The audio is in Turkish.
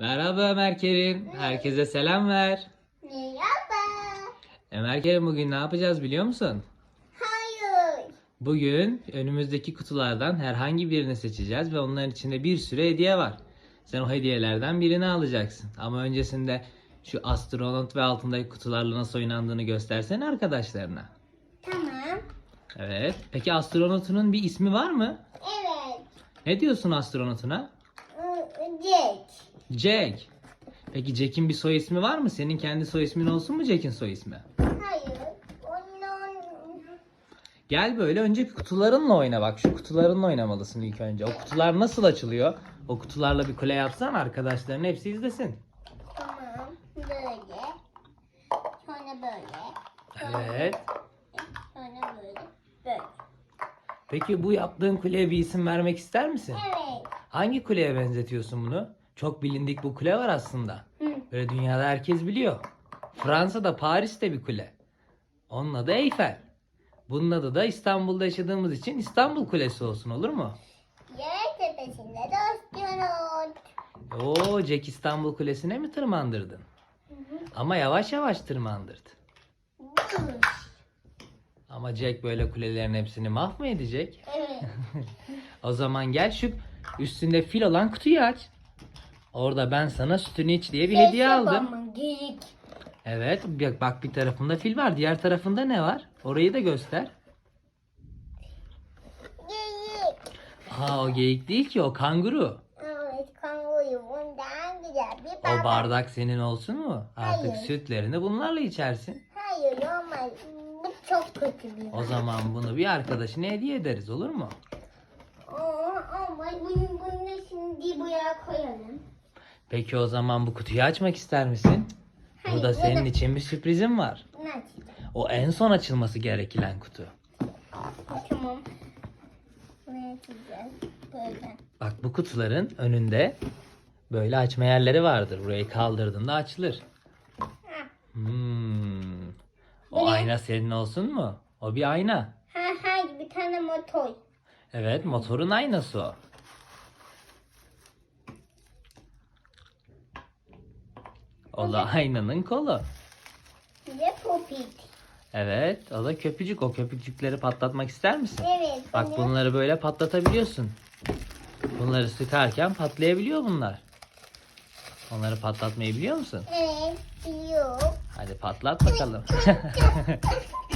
Merhaba Ömer Kerim. Herkese selam ver. Merhaba. Ömer Kerim bugün ne yapacağız biliyor musun? Hayır. Bugün önümüzdeki kutulardan herhangi birini seçeceğiz ve onların içinde bir sürü hediye var. Sen o hediyelerden birini alacaksın. Ama öncesinde şu astronot ve altındaki kutularla nasıl oynandığını göstersene arkadaşlarına. Tamam. Evet. Peki astronotunun bir ismi var mı? Evet. Ne diyorsun astronotuna? Jack. Jack. Peki Jack'in bir soy ismi var mı? Senin kendi soy ismin olsun mu Jack'in soy ismi? Hayır. Onun Gel böyle önce bir kutularınla oyna bak. Şu kutularınla oynamalısın ilk önce. O kutular nasıl açılıyor? O kutularla bir kule yapsan arkadaşların hepsi izlesin. tamam. Böyle. Sonra böyle. Evet. Sonra böyle. Böyle. Peki bu yaptığın kuleye bir isim vermek ister misin? Evet. Hangi kuleye benzetiyorsun bunu? Çok bilindik bu kule var aslında. Hı. Böyle dünyada herkes biliyor. Fransa'da Paris'te bir kule. Onun adı Eyfel. Bunun adı da İstanbul'da yaşadığımız için İstanbul Kulesi olsun olur mu? Yer tepesinde de astronot. Oo Jack İstanbul Kulesi'ne mi tırmandırdın? Ama yavaş yavaş tırmandırdı. Ama Jack böyle kulelerin hepsini mahv mı edecek? Evet. O zaman gel şu üstünde fil olan kutuyu aç. Orada ben sana sütünü iç diye bir hediye aldım. Babamın geyik. Evet bak, bak bir tarafında fil var. Diğer tarafında ne var? Orayı da göster. Geyik. Ha o geyik değil ki o kanguru. Evet kanguru bundan güzel bir baba. O bardak senin olsun mu? Artık Hayır. sütlerini bunlarla içersin. Hayır olmaz. Bu çok kötü bir O zaman bunu bir arkadaşına hediye ederiz olur mu? Aa, ama bunu, bunu şimdi buraya koyalım. Peki o zaman bu kutuyu açmak ister misin? Burada Hayır, senin neden? için bir sürprizim var. Nasıl? O en son açılması gereken kutu. Tamam. Ne yapacağız? Böyle. Bak bu kutuların önünde böyle açma yerleri vardır. Burayı kaldırdığında açılır. Ha, Hmm. O ne? ayna senin olsun mu? O bir ayna. ha, hayır bir tane motor. Evet motorun aynası o. O da aynanın kolu. Bir de popit. Evet o da köpücük. O köpücükleri patlatmak ister misin? Evet. Bak bunu- bunları böyle patlatabiliyorsun. Bunları sıkarken patlayabiliyor bunlar. Onları patlatmayı biliyor musun? Evet biliyorum. Hadi patlat bakalım.